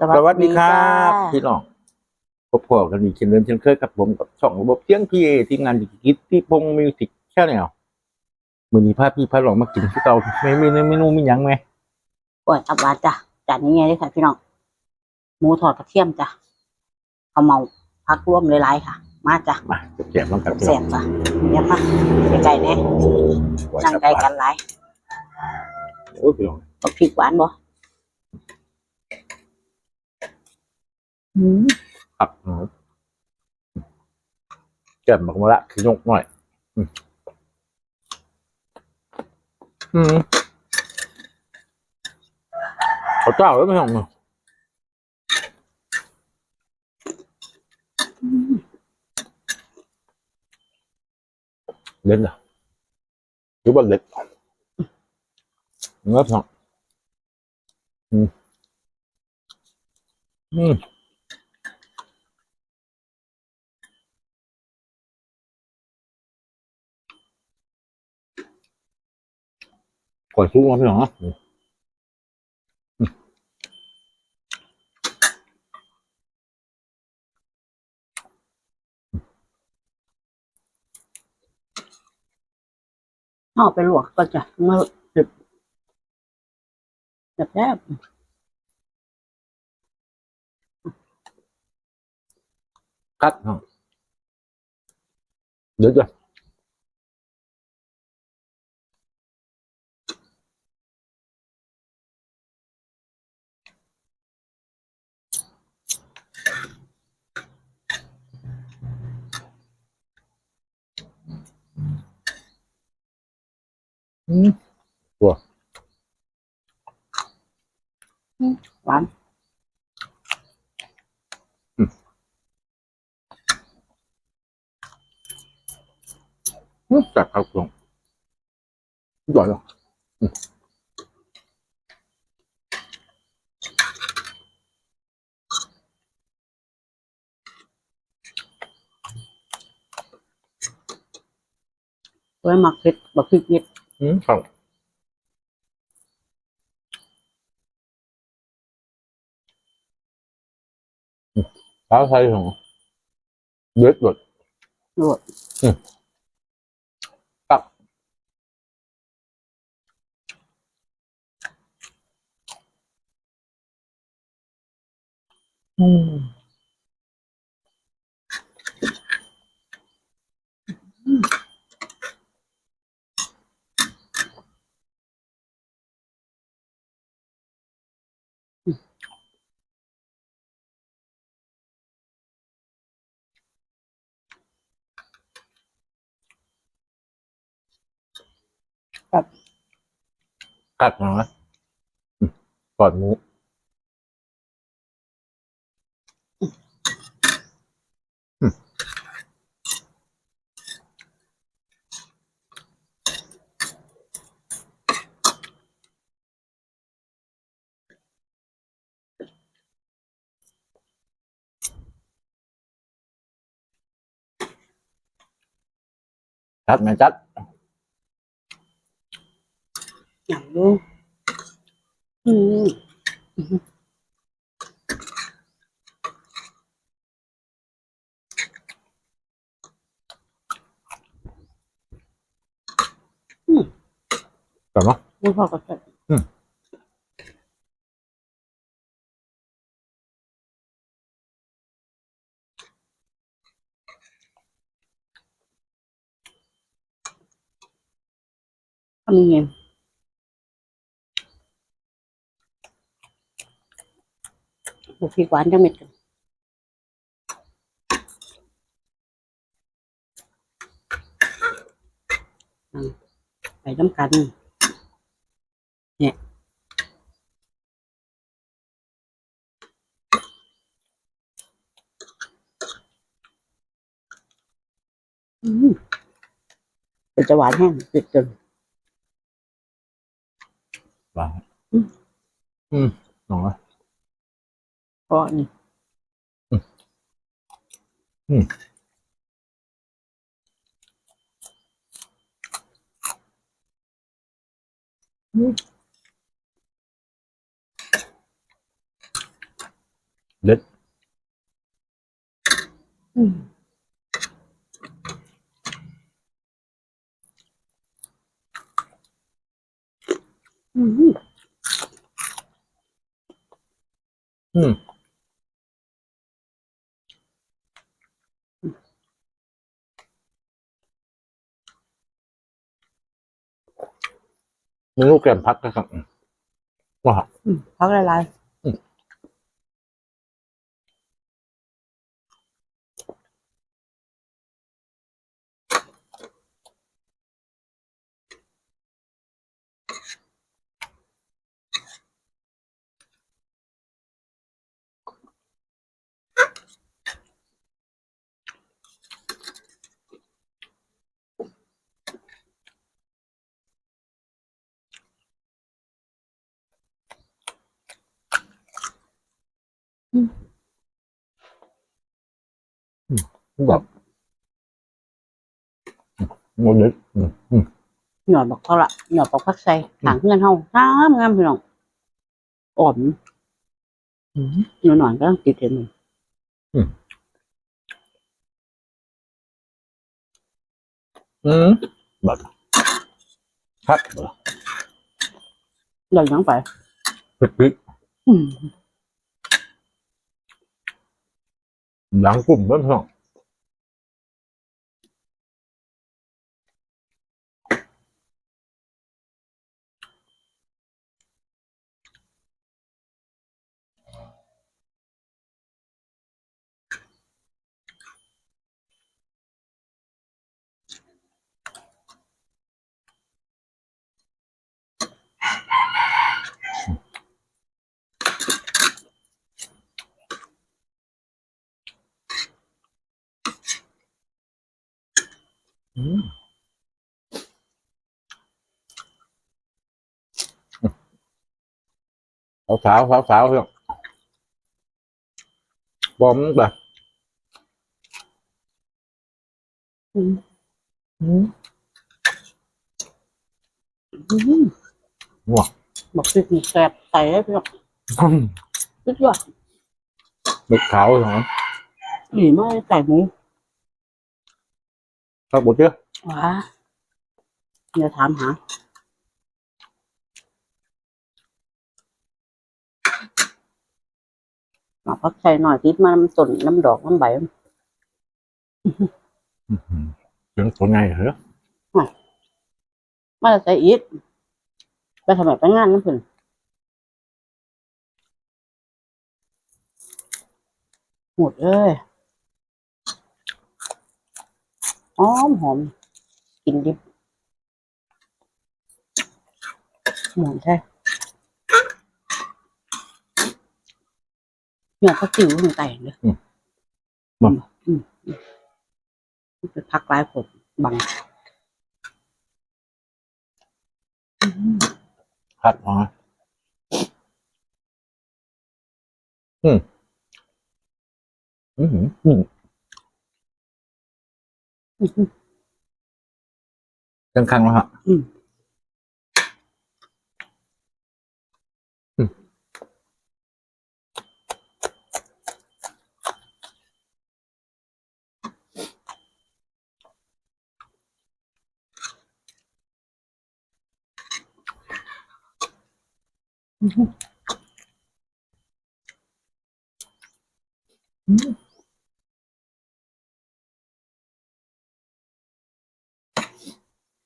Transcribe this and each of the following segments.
สวัสดีครับจ้าพี่น้องพบพอกันอีกเช่นเดิมเช่นเคยกับผมกับช่องระบบเสียงพีเอทีมงานดิจิตที่พงมิวสิกแค่แนวมือนี้พาพี่พาหลองมากินที่เตาไม่มีเมนูมีหยังไหมกล้วยตับหวานจ้ะจานนี้ไงเลยค่ะพี่น้องหมูทอดกระเทียมจ้ะข้าวเมาพักร่วมหลายๆค่ะ มาจ้ะมาเจ็บๆต้องกันแซ่บจ้ะเยี่ยมมากไก่แน่นั่งไก่กันหลายโอ้ยพี่น้องบักพริกหวานบ่ อืมครับอืมเจ็บมากมาละคือยกหน่อยอืมอืมเขาเจ้าแล้วไม่หองเนาะเล่นเหรอหรือว่าเล็กเงือบสองอืมอืม ก่อยซุกมาพี่น้องนะอืมเอาไปลวกก็จ้ะมาดึบแบบแซ่บ cắt không được chưa Ừ. Wow. หวาน Ừ, chặt học luôn giỏi rồi Ừ. ไว้หมักเผ็ดบักพริกเผ็ด ừ, không ừ. táo thấy không biết rồi được ừ. Tắt. Mm. Ừ. กัดกัดเหรอกอดมูจัดไหมจัด กระเทียมอืมทำยังไง บักพริกหวานจังเม็ดกันอืมไปน้ำกัน เนี่ยอืมเป็นจะหวานแห้งติดจนวางอืมอืมลองนะ เพราะนี่อืมเด็ดอืมอืมอืม เมนูแกมพักนะครับว้าวพักอะไร อืมแบบโมเด็ดอืมอืมๆหยอดบอกเขาละหยอดบอกพักใส่หางเงินเฮางามงามพี่น้องอ่อนหน่อยหน่อยๆก็ต้องติดเห็นมันอืมแบบครับเหรอเดินยังไปพริกพริกอืม หลังกลุ่มเบิ้ลสองอืมสาวสาวสาวสาวเพื่อน บอมแบบอืมอืมอืมว้าวบอกพริกนี่แซ่บใส่ได้พี่น้องอืมสุดยอดเด็กขาวเหรอดีมากใส่หมูครับหมดเยอะว้าเดี๋ยวถามหาเอาพักใส่หน่อยติดมาน้ำต้นน้ำดอกน้ำใบอื้อหือเสียงคนไงเหรอมาใส่อีกไปทำไมไปงานน้ำผึ้งหมดเลยห อมหอมกินดิบหมอนใช่หยอดข้าวจิ๋วลงไปเลยอืมอืมไปพักไว้ผมบังพัดมาอืม อืมอืมอืม จังคังแล้วฮะอืม อืม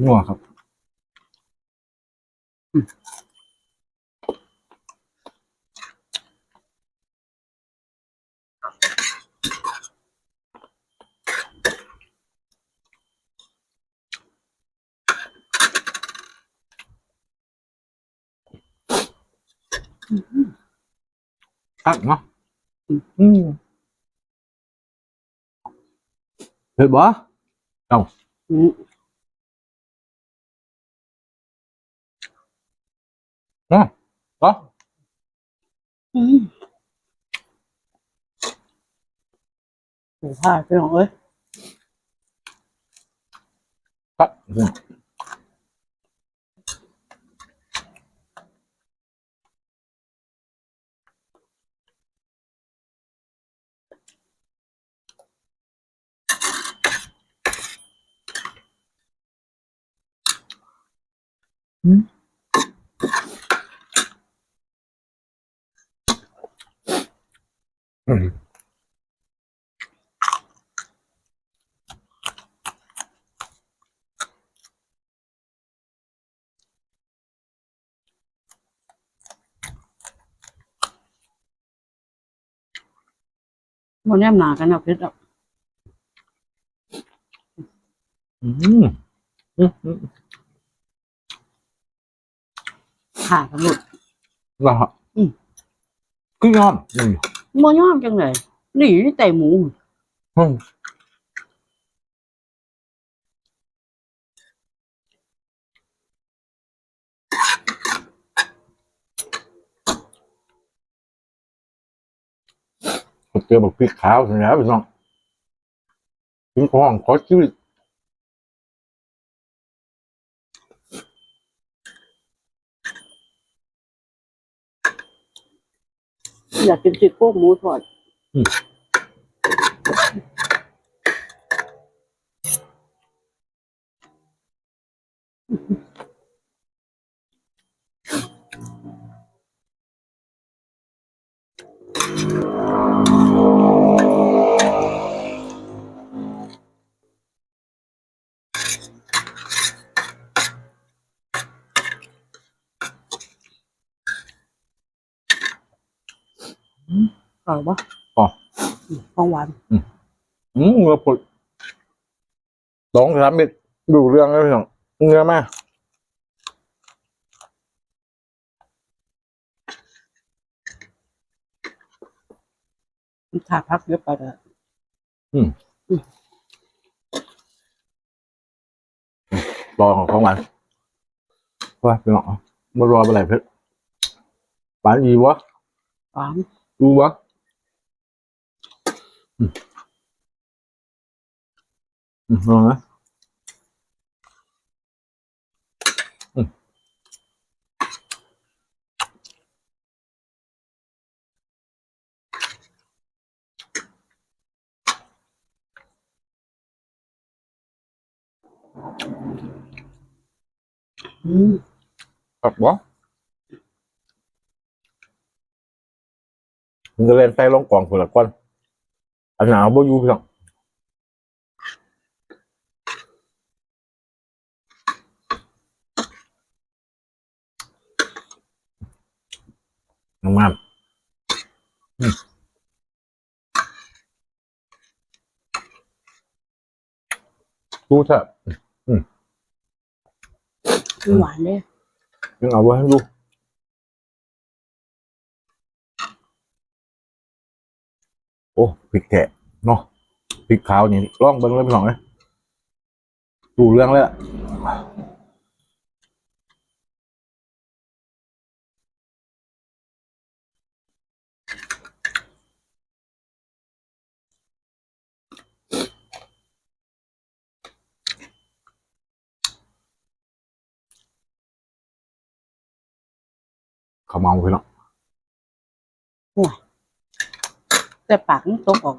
นัวครับครับเนาะอืมเผ็ดบ่อืมเนาะบ่อืมโอ้ผ้าพี่น้องเอ้ย ครับอืม อืม มันแนมหนากันเอาเพชรอะอืมอืมอืมขาดหลุดแล้วฮะอืมคือยอมอืม มันย่อมจังเลยนี่นี่แต่หมู อืม อบอกพริกขาวสินะพี่น้องกินของขอชีวิตอยากกินจิกโก้หมูทอดเป ล่าปะอ๋อของหวานอืมเนื้อผดสองสามเม็ดดูเรื่องแล้วพี่น้องเนื้อมากมันขาดพักเยอะไปเลยรอของของมันว่าพี่น้องมารอไปไหนเพชรปานอีวะหวานดูวะอืมอืม ลองนะอืมอืมครับวะมันจะเล่นใส่ลงกล่องคนละก้อน อันหนาวบ่อยู่พี่น้องงามๆอืมดูเถอะมันหวานเลยยังเอาไว้ให้ดูโอ้พริกแกะเนาะพริกขาวนี่ร่องเบิ้งเลยพี่น้องเลยดูเรื่องเลยอะขาเมาพี่น้อ แต่ปากมันตกออก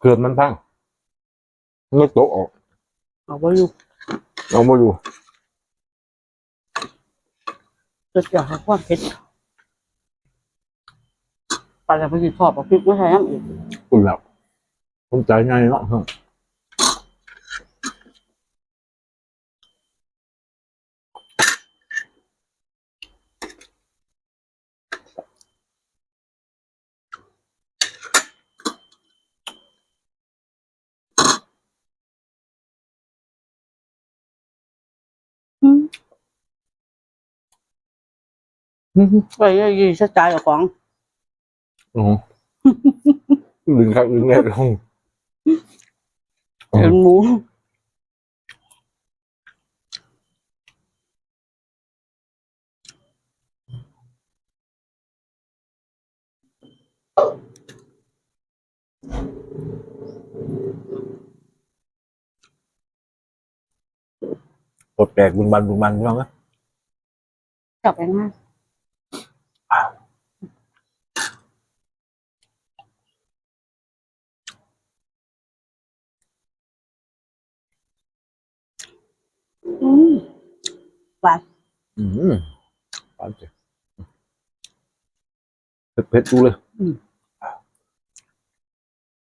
เกิดมันพังมันไม่โตะออกเอาไว้อยู่เอามาอยู่จะอยากให้ความเผ็ดปลาจะไปกินทอดปลาพริกไม่ใช่น้ำอีกอุ่นแล้วผมใจง่ายเนาะเพิ่งอื้อหือ ไปยี่สไตล์ของโอ้โหดึงครับดึงแน่ลงเป็นหมูกดแตกบุญบันบุญบันพี่น้องนะจับไปง่าย หวานอืมหวานจังเผ็ดเผ็ดดูเลยอืม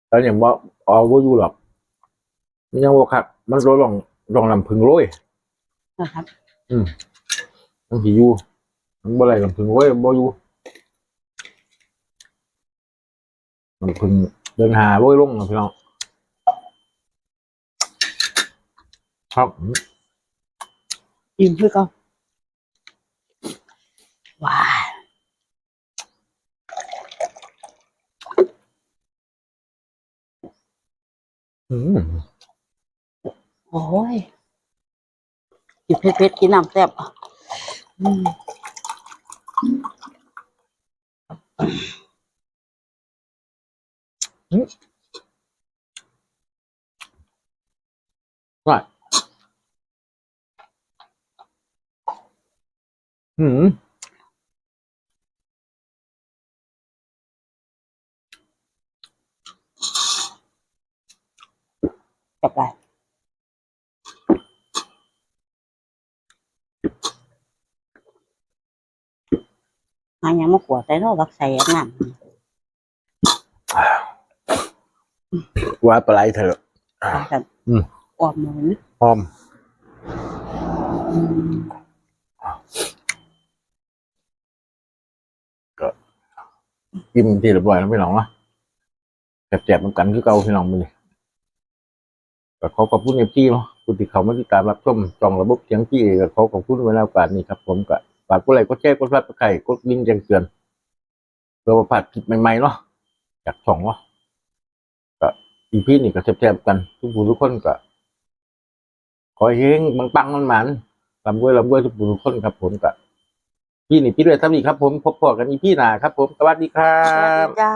แล้วอย่างว่าเอาว่าอยู่หรอกมันยังว่าคักมันโรยลองลองลำพึงโรยนะครับมันผีอยู่มันบ่ไรลำพึงโรยบ่อยู่ลำพึงเดินหาโรยลงนะพี่น้องครับ อิ่มคือเก็หวานอืมโอ้ยกินเผ็ดๆกินน้ำแซ่บอะอืมว่าอืมจับไปอันยังมากวดใส่เนอกวักใส่อันนั้นว่าปลาไหลเถอะอ่ากันอืม ออมหมูหอม อืม กินที่เรียบร้อยแล้วพี่น้องเนาะแจบๆเหมือนกันคือเก่าพี่น้องมือก็ขอขอบคุณเอฟซีเนาะคุณที่เขามาติดตามรับชมจองระบบเสียงที่ก็ขอขอบคุณเวลาโอกาสนี้ครับ ผมก็ฝากกดไลค์กดแชร์กดซับสไครต์กดลิงก์แจ้งเตือนเพื่อประพลาดคลิปใหม่ๆเนาะจากช่องเนาะก็อีพีนี่ก็แจบๆกันทุกผู้ทุกคนก็ขอให้เฮงปังมันหมันลำด้วยลำด้วยทุกผู้ทุกคนครับผมก็ พี่นี่พี่ด้วยท่านนี้ครับผมพบพอกันอีพี่หนาครับผมสวัสดีครัสวัสบดีจ้า